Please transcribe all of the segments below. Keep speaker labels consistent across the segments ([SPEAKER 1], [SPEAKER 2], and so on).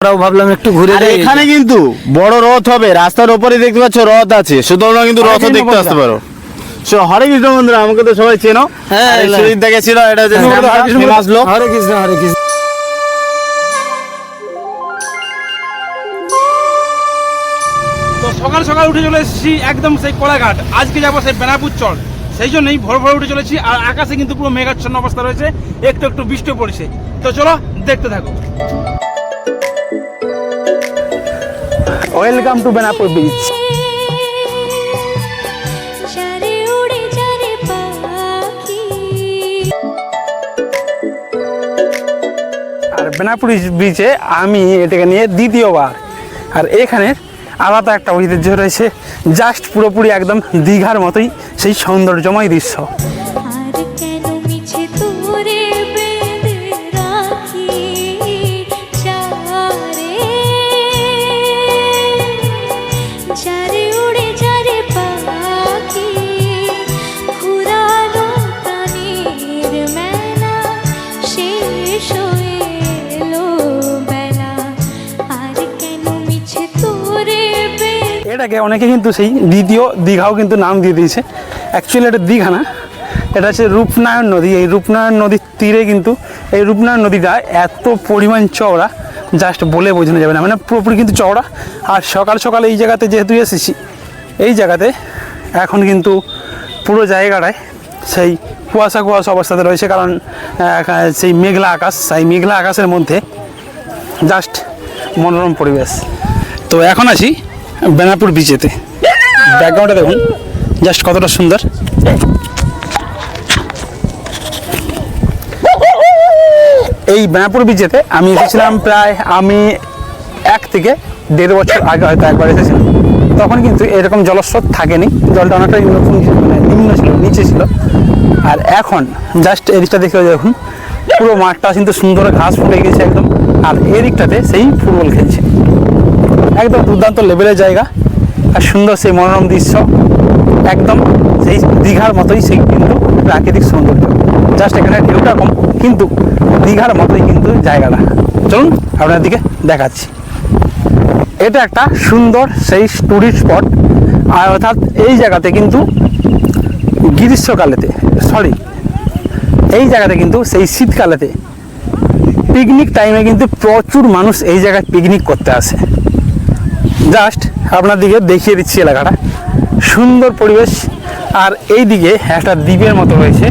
[SPEAKER 1] আমরাও ভাবলাম একটু ঘুরে
[SPEAKER 2] আর
[SPEAKER 1] যাই।
[SPEAKER 2] এখানে কিন্তু বড় রথ হবে রাস্তার ওপরে দেখতে পাচ্ছ রথ আছে শুধু কিন্তু রথ দেখতে আসতে পারো। সো হরে কৃষ্ণ বন্ধুরা আমাকে তো সবাই চেনো।
[SPEAKER 1] হ্যাঁ,
[SPEAKER 2] আর এই
[SPEAKER 1] এলা।
[SPEAKER 2] সুজিত দেখে ছিল এটা যে
[SPEAKER 1] হরে কৃষ্ণ
[SPEAKER 2] ফেমাস
[SPEAKER 1] হরে কৃষ্ণ হরে কৃষ্ণ।
[SPEAKER 3] সকাল সকাল উঠে চলে এসেছি একদম সেই কলাঘাট। আজকে যাব সেই বেনাপুর চল সেই জন্যই ভোর ভোর উঠে চলেছি আর আকাশে কিন্তু পুরো মেঘাচ্ছন্ন অবস্থা রয়েছে একটু একটু বৃষ্টি পড়েছে। তো চলো দেখতে থাকো।
[SPEAKER 2] ওয়েলকাম টু বেনাপুর বিচ
[SPEAKER 4] আর বেনাপুর বিচে আমি এটাকে নিয়ে দ্বিতীয়বার। আর এখানে আলাদা একটা ঐতিহ্য রয়েছে জাস্ট পুরোপুরি একদম দীঘার মতোই সেই সৌন্দর্যময় দৃশ্য। এটাকে অনেকে কিন্তু সেই দ্বিতীয় দীঘাও কিন্তু নাম দিয়ে দিয়েছে। অ্যাকচুয়ালি এটা দীঘা না এটা হচ্ছে রূপনারায়ণ নদী। এই রূপনারায়ণ নদীর তীরে কিন্তু এই রূপনারায়ণ নদীটা এত পরিমাণ চওড়া জাস্ট বলে বোঝানো যাবে না। মানে পুরোপুরি কিন্তু চওড়া। আর সকাল সকাল এই জায়গাতে যেহেতু এসেছি, এই জায়গাতে এখন কিন্তু পুরো জায়গাটায় সেই কুয়াশা কুয়াশা অবস্থাতে রয়েছে। কারণ সেই মেঘলা আকাশ, সেই মেঘলা আকাশের মধ্যে জাস্ট মনোরম পরিবেশ। তো এখন আছি বেনাপুর বিচেতে ব্যাকগ্রাউন্ডটা দেখুন জাস্ট কতটা সুন্দর। এই বেনাপুর বিচেতে আমি এসেছিলাম প্রায়, আমি এক থেকে দেড় বছর আগে হয়তো একবার এসেছিলাম। তখন কিন্তু এরকম জলস্রোত থাকেনি, জলটা অনেকটা মানে নিম্ন ছিল, নিচে ছিল। আর এখন জাস্ট এদিকটা দেখে দেখুন, পুরো মাঠটা কিন্তু সুন্দর ঘাস ফুটে গেছে একদম। আর এদিকটাতে সেই ফুটবল খেলছে। একদম দুর্দান্ত লেভেলের জায়গা আর সুন্দর সেই মনোরম দৃশ্য, একদম সেই দীঘার মতোই সেই কিন্তু প্রাকৃতিক সৌন্দর্য। জাস্ট এখানে ঢেউটা কম, কিন্তু দীঘার মতোই কিন্তু জায়গাটা। চলুন আপনার দিকে দেখাচ্ছি। এটা একটা সুন্দর সেই টুরিস্ট স্পট আর অর্থাৎ এই জায়গাতে কিন্তু গ্রীষ্মকালেতে সরি এই জায়গাতে কিন্তু সেই শীতকালেতে পিকনিক টাইমে কিন্তু প্রচুর মানুষ এই জায়গায় পিকনিক করতে আসে। জাস্ট আপনার দিকে দেখিয়ে দিচ্ছি এলাকাটা। সুন্দর পরিবেশ। আর এই দিকে একটা দ্বীপের মতো রয়েছে।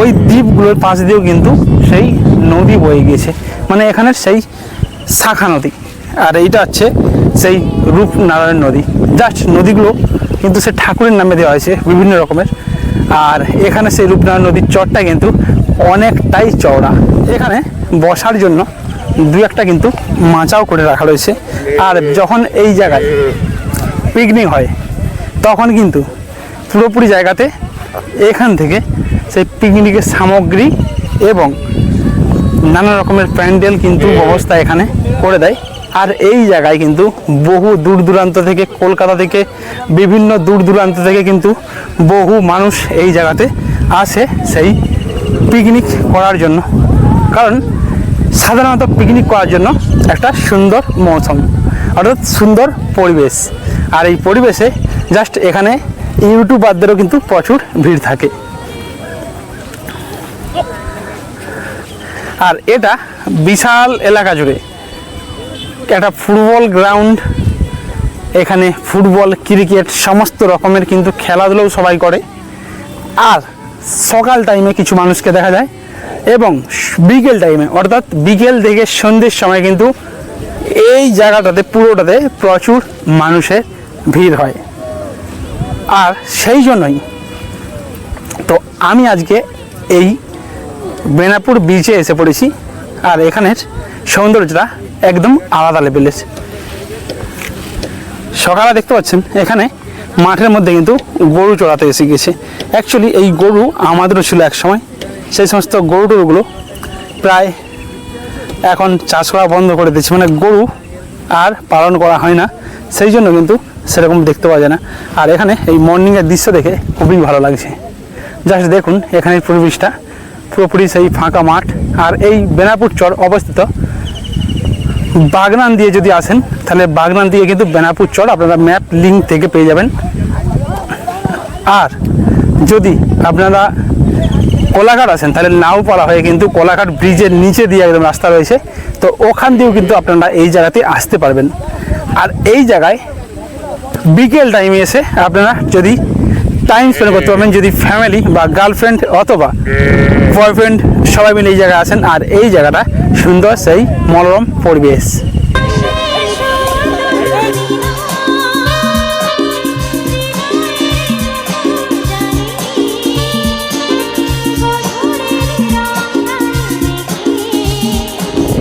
[SPEAKER 4] ওই দ্বীপগুলোর পাশ দিয়েও কিন্তু সেই নদী বয়ে গিয়েছে। মানে এখানে সেই শাখা নদী। আর এইটা হচ্ছে সেই রূপনারায়ণ নদী। জাস্ট নদীগুলো কিন্তু সে ঠাকুরের নামে দেওয়া হয়েছে বিভিন্ন রকমের। আর এখানে সেই রূপনারায়ণ নদীর চরটা কিন্তু অনেকটাই চওড়া। এখানে বসার জন্য দু একটা কিন্তু মাচাও করে রাখা রয়েছে। আর যখন এই জায়গায় পিকনিক হয়, তখন কিন্তু পুরোপুরি জায়গাতে এখান থেকে সেই পিকনিকের সামগ্রী এবং নানা রকমের প্যান্ডেল কিন্তু ব্যবস্থা এখানে করে দেয়। আর এই জায়গায় কিন্তু বহু দূর দূরান্ত থেকে, কলকাতা থেকে, বিভিন্ন দূর দূরান্ত থেকে কিন্তু বহু মানুষ এই জায়গাতে আসে সেই পিকনিক করার জন্য। কারণ সাধারণত পিকনিক করার জন্য একটা সুন্দর মৌসুম, অর্থাৎ সুন্দর পরিবেশ। আর এই পরিবেশে জাস্ট এখানে ইউটিউবারদেরও কিন্তু প্রচুর ভিড় থাকে। আর এটা বিশাল এলাকা জুড়ে। একটা ফুটবল গ্রাউন্ড এখানে ফুটবল, ক্রিকেট, সমস্ত রকমের কিন্তু খেলাধুলোও সবাই করে। আর সকাল টাইমে কিছু মানুষকে দেখা যায় এবং বিকেল টাইমে অর্থাৎ বিকেল থেকে সন্ধ্যের সময় কিন্তু এই জায়গাটাতে, পুরোটাতে প্রচুর মানুষের ভিড় হয়। আর সেই জন্যই তো আমি আজকে এই বেনাপুর বিচে এসে পড়েছি, আর এখানের সৌন্দর্যটা একদম আলাদা লেভেলের সকালে দেখতে পাচ্ছেন, এখানে মাঠের মধ্যে কিন্তু গরু চড়াতে এসে গেছে। অ্যাকচুয়ালি এই গরু আমাদেরও ছিল এক সময় সেই সমস্ত গরু টরুগুলো প্রায় এখন চাষ করা বন্ধ করে দিচ্ছে। মানে গরু আর পালন করা হয় না। সেই জন্য কিন্তু সেরকম দেখতে পাওয়া যায় না। আর এখানে এই মর্নিংয়ের দৃশ্য দেখে খুবই ভালো লাগছে। জাস্ট দেখুন এখানের পরিবেশটা। পুরোপুরি সেই ফাঁকা মাঠ। আর এই বেনাপুর চর অবস্থিত। বাগনান দিয়ে যদি আসেন, তাহলে বাগনান দিয়ে কিন্তু বেনাপুর চর আপনারা ম্যাপ লিঙ্ক থেকে পেয়ে যাবেন। আর যদি আপনারা কোলাঘাট আসেন তাহলে নাও নাওপাড়া হয়ে কিন্তু কোলাঘাট ব্রিজের নিচে দিয়ে একদম রাস্তা রয়েছে। তো ওখান দিয়েও কিন্তু আপনারা এই জায়গাতে আসতে পারবেন। আর এই জায়গায় বিকেল টাইমে এসে আপনারা যদি টাইম স্পেন্ড করতে পারবেন, যদি ফ্যামিলি বা গার্লফ্রেন্ড অথবা বয়ফ্রেন্ড সবাই মিলে এই জায়গায় আসেন, আর এই জায়গাটা সুন্দর সেই মনোরম পরিবেশ।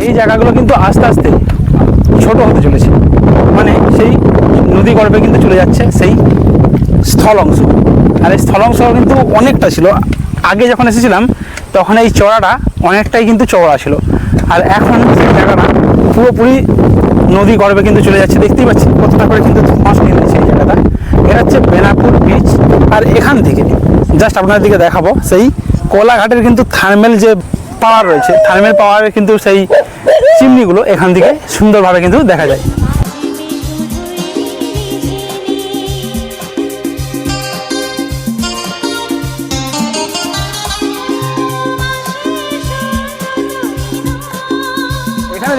[SPEAKER 4] এই জায়গাগুলো কিন্তু আস্তে আস্তে ছোট হতে চলেছে। মানে সেই নদী গর্ভে কিন্তু চলে যাচ্ছে সেই স্থল অংশ। আর এই স্থল অংশ কিন্তু অনেকটা ছিল। আগে যখন এসেছিলাম, তখন এই চড়াটা অনেকটাই কিন্তু চওড়া ছিল। আর এখন সেই জায়গাটা পুরোপুরি নদী গর্ভে কিন্তু চলে যাচ্ছে। দেখতেই পাচ্ছি কতটা করে কিন্তু ধস নিয়ে নিচ্ছে এই জায়গাটা। এটা হচ্ছে বেনাপুর বিচ আর এখান থেকে জাস্ট আপনার দিকে দেখাবো, সেই কোলাঘাটের কিন্তু থার্মেল যে পাওয়ার রয়েছে থার্মেল পাওয়ারের কিন্তু সেই চিমনিগুলো এখান থেকে সুন্দরভাবে কিন্তু দেখা যায়।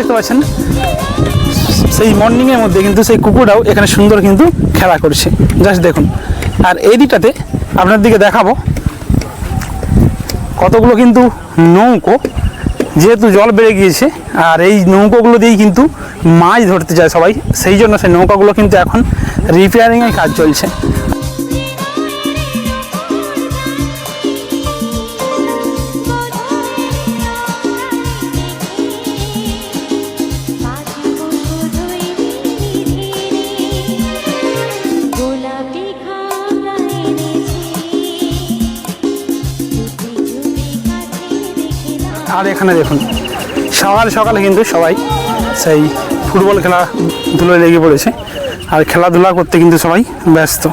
[SPEAKER 4] দেখতে পাচ্ছেন, সেই মর্নিংয়ের মধ্যে কিন্তু সেই কুকুরটাও এখানে সুন্দর কিন্তু খেলা করছে। জাস্ট দেখুন। আর এই দিকটাতে আপনার দিকে দেখাবো। কতগুলো কিন্তু নৌকো, যেহেতু জল বেড়ে গিয়েছে আর এই নৌকোগুলো দিয়েই কিন্তু মাছ ধরতে যায় সবাই। সেই জন্য সেই নৌকাগুলো কিন্তু এখন রিপেয়ারিংয়ের কাজ চলছে। আর এখানে দেখুন সকাল সকালে কিন্তু সবাই সেই ফুটবল খেলা ধুলোয় লেগে পড়েছে। আর খেলাধুলা করতে কিন্তু সবাই ব্যস্ত।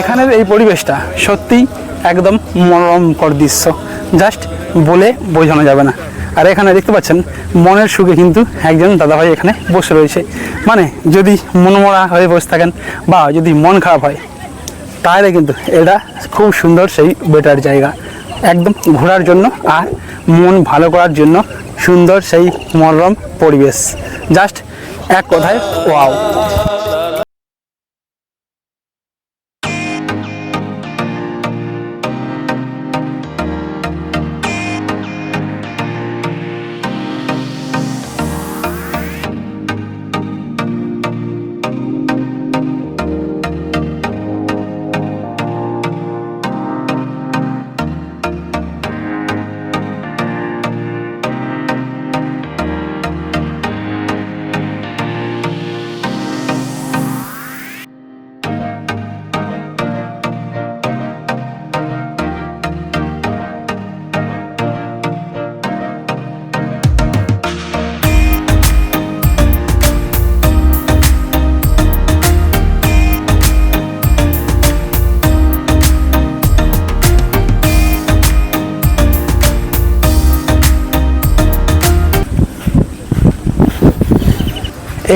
[SPEAKER 4] এখানের এই পরিবেশটা সত্যিই একদম মনোরমকর দৃশ্য জাস্ট বলে বোঝানো যাবে না। আর এখানে দেখতে পাচ্ছেন, মনের সুখে কিন্তু একজন দাদাভাই এখানে বসে রয়েছে। মানে যদি মনমরা হয়ে বসে থাকেন বা যদি মন খারাপ হয়, তাহলে কিন্তু এটা খুব সুন্দর সেই বেটার জায়গা। একদম ঘোরার জন্য আর মন ভালো করার জন্য সুন্দর সেই মনোরম পরিবেশ। জাস্ট এক কথায় ওয়াও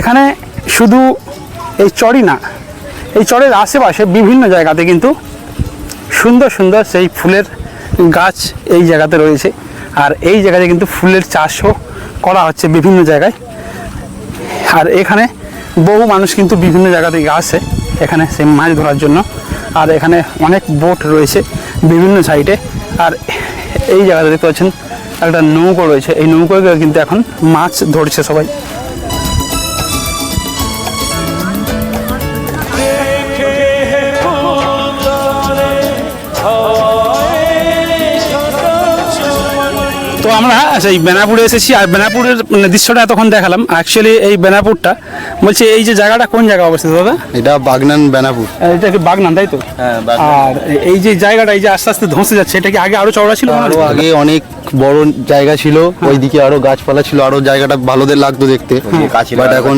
[SPEAKER 4] এখানে শুধু এই চরই না, এই চরের আশেপাশে বিভিন্ন জায়গাতে কিন্তু সুন্দর সুন্দর সেই ফুলের গাছ এই জায়গাতে রয়েছে। আর এই জায়গাতে কিন্তু ফুলের চাষও করা হচ্ছে বিভিন্ন জায়গায়। আর এখানে বহু মানুষ কিন্তু বিভিন্ন জায়গা থেকে আসে এখানে সেই মাছ ধরার জন্য। আর এখানে অনেক বোট রয়েছে বিভিন্ন সাইডে। আর এই জায়গাতে দেখতে পাচ্ছেন একটা নৌকো রয়েছে। এই নৌকোয় কিন্তু এখন মাছ ধরছে সবাই। তো আমরা সেই বেনাপুরে এসেছি আর বেনাপুরের মানে দৃশ্যটা এতক্ষণ দেখালাম। অ্যাকচুয়ালি এই বেনাপুরটা বলছে এই যে জায়গাটা কোন জায়গা অবস্থিত দাদা?
[SPEAKER 2] এটা বাগনান বেনাপুর।
[SPEAKER 4] এটা কি বাগনান তাই তো?
[SPEAKER 2] হ্যাঁ
[SPEAKER 4] আর এই যে জায়গাটা এই যে আস্তে আস্তে ধসে যাচ্ছে এটা কি আগে আরও চওড়া ছিল
[SPEAKER 2] আরও আগে অনেক বড় জায়গা ছিল ওইদিকে আরও গাছপালা ছিল আরও জায়গাটা ভালোদের লাগতো দেখতে। বাট এখন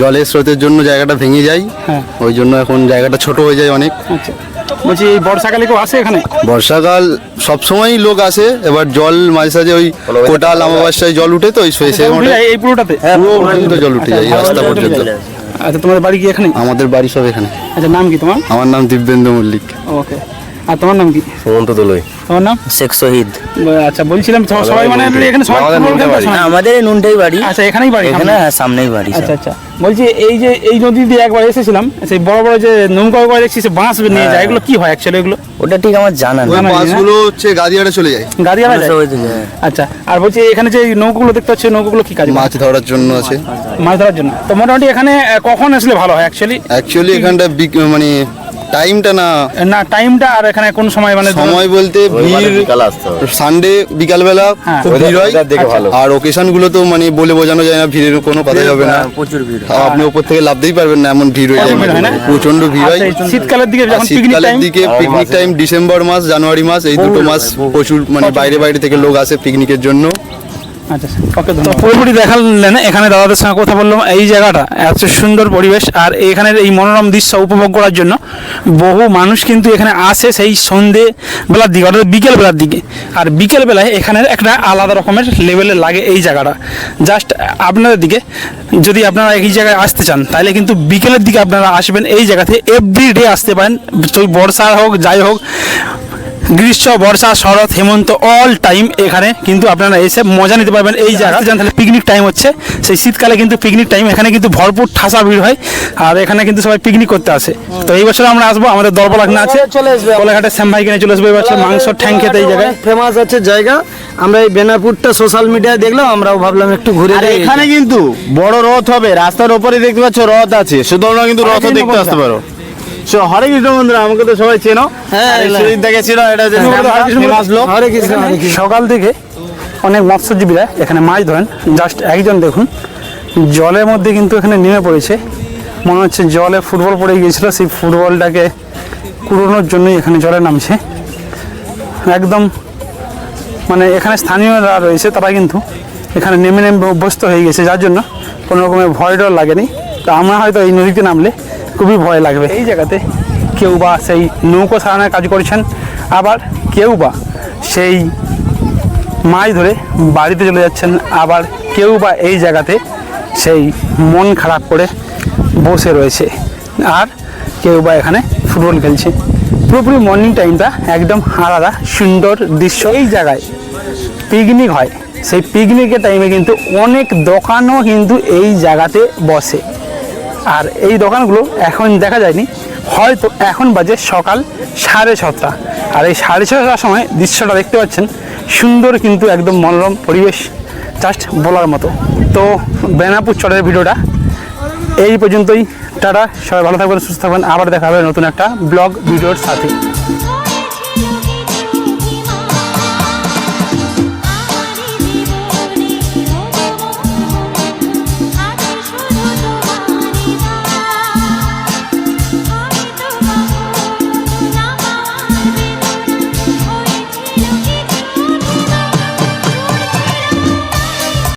[SPEAKER 2] জলের স্রোতের জন্য জায়গাটা ভেঙে যায়
[SPEAKER 4] হ্যাঁ।
[SPEAKER 2] ওই জন্য এখন জায়গাটা ছোট হয়ে যায় অনেক।
[SPEAKER 4] আচ্ছা। বলছি এই বর্ষাকালে কেউ আসে এখানে?
[SPEAKER 2] বর্ষাকাল সবসময়ই লোক আসে এবার জল মাঝে সাঝে ওই কোটাল আমাবাসায় জল উঠে তো ওই সেই
[SPEAKER 4] উঠে এই পুরোটাতে?
[SPEAKER 2] পুরো পর্যন্ত জল উঠে যায় রাস্তা পর্যন্ত।
[SPEAKER 4] আচ্ছা তোমাদের বাড়ি কি এখানে?
[SPEAKER 2] আমাদের বাড়ি সব এখানে।
[SPEAKER 4] আচ্ছা নাম কি তোমার?
[SPEAKER 2] আমার নাম দিব্যেন্দু মল্লিক।
[SPEAKER 4] ওকে। আর তোমার নাম কি?
[SPEAKER 1] সুমন্ত দোলই।
[SPEAKER 4] তোমার নাম?
[SPEAKER 1] শেখ শহীদ।
[SPEAKER 4] আচ্ছা বলছিলাম সবাই মানে এখানে সবাই
[SPEAKER 1] আমাদের নুনটাই বাড়ি।
[SPEAKER 4] আচ্ছা এখানেই বাড়ি
[SPEAKER 1] এখানে হ্যাঁ, সামনেই বাড়ি
[SPEAKER 4] আচ্ছা আচ্ছা। বলছি এই যে এই নদী দিয়ে একবার এসেছিলাম সেই বড় বড় যে নৌকা করে দেখছি সে বাঁশ নিয়ে যায়। এগুলো কি হয় অ্যাকচুয়ালি এগুলো?
[SPEAKER 1] ওটা ঠিক আমার জানা নেই।
[SPEAKER 2] বাসগুলো হচ্ছে গাদিয়ারে চলে যায়।
[SPEAKER 4] আলা যায়। আচ্ছা আর বলছি এখানে যে নৌকাগুলো দেখতে পাচ্ছি নৌকাগুলো কি কাজ
[SPEAKER 2] মাছ ধরার জন্য আছে।
[SPEAKER 4] মাছ ধরার জন্য। তো মোটামুটি এখানে কখন আসলে ভালো হয় অ্যাকচুয়ালি
[SPEAKER 2] অ্যাকচুয়ালি এখানটা মানে টাইমটা না
[SPEAKER 4] না টাইমটা আর এখানে কোন সময় মানে
[SPEAKER 2] সময় বলতে ভিড় সানডে বিকালবেলা
[SPEAKER 4] হ্যাঁ।
[SPEAKER 2] খুব ভিড় হয়। আর ওকেশনগুলো তো মানে বলে বোঝানো যায় না ভিড়ের কোনো কথা যাবে না।
[SPEAKER 1] প্রচুর ভিড়
[SPEAKER 2] আপনি উপর থেকে লাভতেই পারবেন না এমন ভিড় হয়ে যায়
[SPEAKER 4] না?
[SPEAKER 2] প্রচণ্ড ভিড় হয়।
[SPEAKER 4] আচ্ছা, শীতকালের দিকে যখন
[SPEAKER 2] শীতকালের দিকে পিকনিক টাইম ডিসেম্বর মাস জানুয়ারি মাস এই দুটো মাস প্রচুর। মানে বাইরে বাইরে থেকে লোক আসে পিকনিকের জন্য।
[SPEAKER 4] আচ্ছা ওকে তো পুরোপুরি দেখালেন এখানে দাদাদের সঙ্গে কথা বললাম। এই জায়গাটা এত সুন্দর পরিবেশ আর এখানের এই মনোরম দৃশ্য উপভোগ করার জন্য বহু মানুষ কিন্তু এখানে আসে সেই সন্ধে বেলার দিকে অর্থাৎ বিকেল বেলার দিকে। আর বিকেল বেলায় এখানের একটা আলাদা রকমের লেভেলে লাগে এই জায়গাটা। জাস্ট আপনাদের দিকে যদি আপনারা এই জায়গায় আসতে চান তাহলে কিন্তু বিকেলের দিকে আপনারা আসবেন। এই জায়গাতে এভরিডে আসতে পারেন। বর্ষা হোক যাই হোক গ্রীষ্ম বর্ষা শরৎ হেমন্ত অল টাইম এখানে কিন্তু আপনারা এসে মজা নিতে পারবেন এই জায়গা। জান তাহলে পিকনিক টাইম হচ্ছে। সেই শীতকালে কিন্তু পিকনিক টাইম এখানে কিন্তু ভরপুর ঠাসা ভিড় হয়। আর এখানে কিন্তু সবাই পিকনিক করতে আসে। তো এই বছর আমরা আসব আমাদের দরবলাগনা আছে।
[SPEAKER 5] চলে আসবে।
[SPEAKER 4] কোলাঘাটের শ্যাম ভাই কিনে চলে আসব এই বছর মাংস ঠ্যাং খেতে এই জায়গায়।
[SPEAKER 5] ফেমাস আছে জায়গা। আমরা এই বেনাপুরটা সোশ্যাল মিডিয়ায় দেখলাম আমরাও ভাবলাম একটু ঘুরে
[SPEAKER 2] আর এখানে কিন্তু বড় রথ হবে। রাস্তার ওপরে দেখতে পাচ্ছ রথ আছে। শুধু তোমরা কিন্তু রথ দেখতে আসতে পারো। হরে কৃষ্ণ বন্ধুরা আমাকে তো সবাই চেনো।
[SPEAKER 5] হ্যাঁ,
[SPEAKER 2] চেনো এটা
[SPEAKER 4] কৃষ্ণ সকাল থেকে অনেক মৎস্যজীবীরা এখানে মাছ ধরেন। জাস্ট একজন দেখুন জলের মধ্যে কিন্তু এখানে নেমে পড়েছে। মনে হচ্ছে জলে ফুটবল পড়ে গিয়েছিল সেই ফুটবলটাকে কুড়োনোর জন্যই এখানে জলে নামছে। একদম মানে এখানে স্থানীয়রা রয়েছে তারা কিন্তু এখানে নেমে নেমে অভ্যস্ত হয়ে গেছে। যার জন্য কোনো রকমের ভয় ডর লাগেনি। তো আমরা হয়তো এই নদীতে নামলে খুবই ভয় লাগবে। এই জায়গাতে কেউ বা সেই নৌকো সারানোর কাজ করছেন, আবার কেউ বা সেই মাছ ধরে বাড়িতে চলে যাচ্ছেন, আবার কেউ বা এই জায়গাতে সেই মন খারাপ করে বসে রয়েছে। আর কেউ বা এখানে ফুটবল খেলছে। পুরোপুরি মর্নিং টাইমটা একদম আলাদা, সুন্দর দৃশ্য। এই জায়গায় পিকনিক হয়। সেই পিকনিকের টাইমে কিন্তু অনেক দোকানও কিন্তু এই জায়গাতে বসে। আর এই দোকানগুলো এখন দেখা যায়নি। হয়তো এখন বাজে সকাল সাড়ে ছটা আর এই সাড়ে ছটার সময় দৃশ্যটা দেখতে পাচ্ছেন, সুন্দর কিন্তু একদম মনোরম পরিবেশ জাস্ট বলার মতো। তো বেনাপুর চটের ভিডিওটা এই পর্যন্তই। টাটা, সবাই ভালো থাকবেন, সুস্থ থাকবেন। আবার দেখা হবে নতুন একটা ব্লগ, ভিডিওর সাথে।